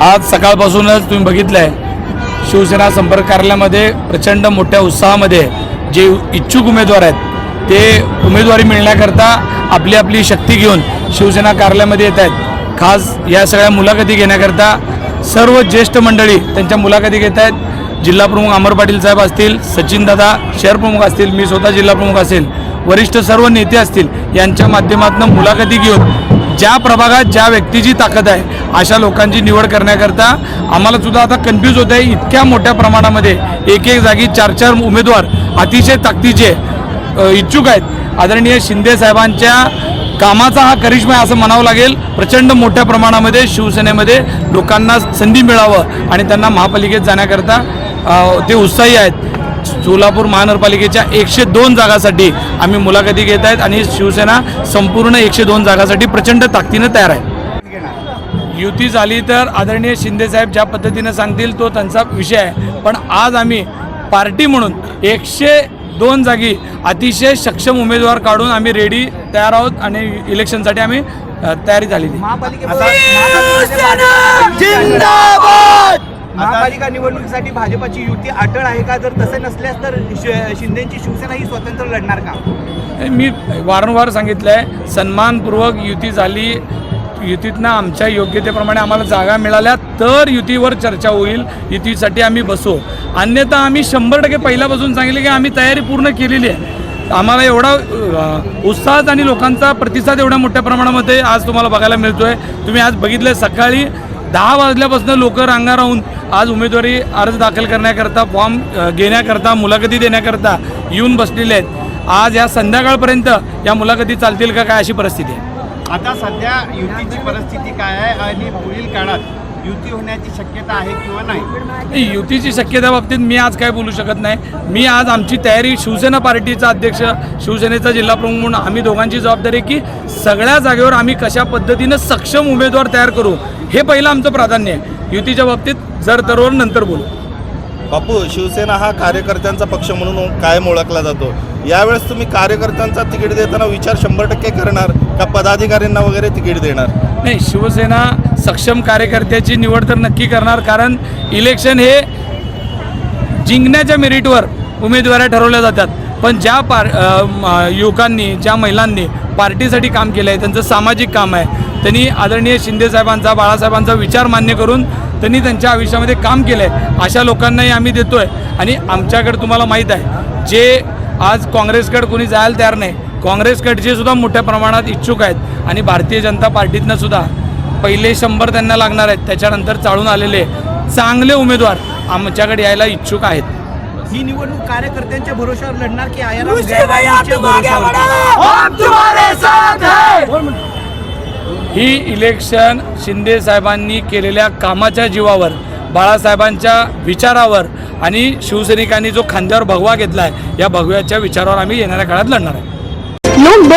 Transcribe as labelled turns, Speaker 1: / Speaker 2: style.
Speaker 1: आज सकाळपासूनच तुम्ही बघितलं आहे शिवसेना संपर्क कार्यालयामध्ये प्रचंड मोठ्या उत्साहामध्ये जे इच्छुक उमेदवार आहेत ते उमेदवारी मिळण्याकरता आपली आपली शक्ती घेऊन शिवसेना कार्यालयामध्ये येत आहेत. खास या सगळ्या मुलाखती घेण्याकरता सर्व ज्येष्ठ मंडळी त्यांच्या मुलाखती घेत आहेत. जिल्हाप्रमुख अमर पाटील साहेब असतील सचिन दादा शहर प्रमुख असतील मी स्वतः जिल्हाप्रमुख असेल वरिष्ठ सर्व नेते असतील यांच्या माध्यमातून मुलाखती घेऊन ज्या प्रभागात ज्या व्यक्तीची ताकद आहे अशा लोकांची निवड करण्याकरता आम्हाला सुद्धा आता कन्फ्यूज होत आहे. इतक्या मोठ्या प्रमाणामध्ये एक एक जागी चार चार उमेदवार अतिशय ताकदीचे इच्छुक आहेत. आदरणीय शिंदे साहेबांच्या कामाचा हा करिश्मा आहे असं म्हणावं लागेल. प्रचंड मोठ्या प्रमाणामध्ये शिवसेनेमध्ये लोकांना संधी मिळावं आणि त्यांना महापालिकेत जाण्याकरता ते उत्साही आहेत. सोलापूर महानगरपालिकेच्या एकशे दोन जागासाठी आम्ही मुलाखती घेत आहेत आणि शिवसेना संपूर्ण एकशे दोन जागासाठी प्रचंड ताकदीनं तयार आहे. युती झाली तर आदरणीय शिंदेसाहेब ज्या पद्धतीनं सांगतील तो त्यांचा विषय आहे. पण आज आम्ही पार्टी म्हणून एकशे दोन जागी अतिशय सक्षम उमेदवार काढून आम्ही रेडी तयार आहोत आणि इलेक्शनसाठी आम्ही तयारी झालेली
Speaker 2: महापालिका निवडणुकीसाठी भाजपाची युती अटळ आहे का? जर तसे नसल्यास तर शिंदेची शिवसेना ही स्वतंत्र लढणार का?
Speaker 1: मी वारंवार सांगितलं आहे सन्मानपूर्वक युती झाली युतीतनं आमच्या योग्यतेप्रमाणे आम्हाला जागा मिळाल्या तर युतीवर चर्चा होईल युतीसाठी आम्ही बसू. अन्यथा आम्ही शंभर टक्के पहिल्यापासून सांगितले की आम्ही तयारी पूर्ण केलेली आहे. आम्हाला एवढा अ, उत्साह आणि लोकांचा प्रतिसाद एवढ्या मोठ्या प्रमाणामध्ये आज तुम्हाला बघायला मिळतोय. तुम्ही आज बघितलं सकाळी दहा वाजल्यापासून लोक रांगा राहून आज उमेदवारी अर्ज दाखल करण्याकरता फॉर्म घेण्याकरता मुलाखती देण्याकरता येऊन बसलेले आहेत. आज या संध्याकाळपर्यंत या मुलाखती चालतील का काय अशी परिस्थिती आहे?
Speaker 3: आता सध्या युतीची परिस्थिती काय आहे आणि पुढील काळात युती होण्याची शक्यता आहे किंवा नाही?
Speaker 1: नाही, युतीची शक्यता बाबतीत मी आज काय बोलू शकत नाही. मी आज आमची तयारी शिवसेना पार्टीचा अध्यक्ष शिवसेनेचा जिल्हा प्रमुख म्हणून आम्ही दोघांची जबाबदारी आहे की सगळ्या जागेवर आम्ही कशा पद्धतीनं सक्षम उमेदवार तयार करू हे पहिलं आमचं प्राधान्य आहे. युतीच्या बाबतीत जर तरवर नंतर बोलू.
Speaker 4: बापू शिवसेना हा कार्यकर्त्यांचा पक्ष म्हणून कायम ओळखला जातो. यावेळेस तुम्ही कार्यकर्त्यांचा तिकीट देताना विचार शंभर टक्के करणार का पदाधिकाऱ्यांना वगैरे तिकीट देणार?
Speaker 1: नाही शिवसेना सक्षम कार्यकर्त्याची निवड तर नक्की करणार कारण इलेक्शन हे जिंकण्याच्या मेरिटवर उमेदवाऱ्या ठरवल्या जातात. पण ज्या पार युवकांनी ज्या महिलांनी पार्टीसाठी काम केलं आहे त्यांचं सामाजिक काम आहे. त्यांनी आदरणीय शिंदेसाहेबांचा बाळासाहेबांचा विचार मान्य करून त्यांनी त्यांच्या आयुष्यामध्ये काम केलं आहे अशा लोकांनाही आम्ही देतो आहे आणि आमच्याकडे तुम्हाला माहीत आहे जे आज काँग्रेसकडे कोणी जायला तयार नाही काँग्रेसकडचे सुद्धा मोठ्या प्रमाणात इच्छुक आहेत. आणि भारतीय जनता पार्टीतनं सुद्धा पहिले शंभर त्यांना लागणार आहेत. त्याच्यानंतर चालून आलेले चांगले उमेदवार आमच्याकडे यायला इच्छुक आहेत.
Speaker 2: ही निवडणूक कार्यकर्त्यांच्या भरोशावर लढणार की आयाराम
Speaker 1: ही! इलेक्शन शिंदे साहेबांनी केलेल्या कामाच्या जीवावर बाळासाहेबांच्या विचारावर आणि शिवसैनिकांनी जो खांद्यावर भगवा घेतला आहे या भगव्याच्या विचारावर आम्ही येणाऱ्या काळात लढणार आहे.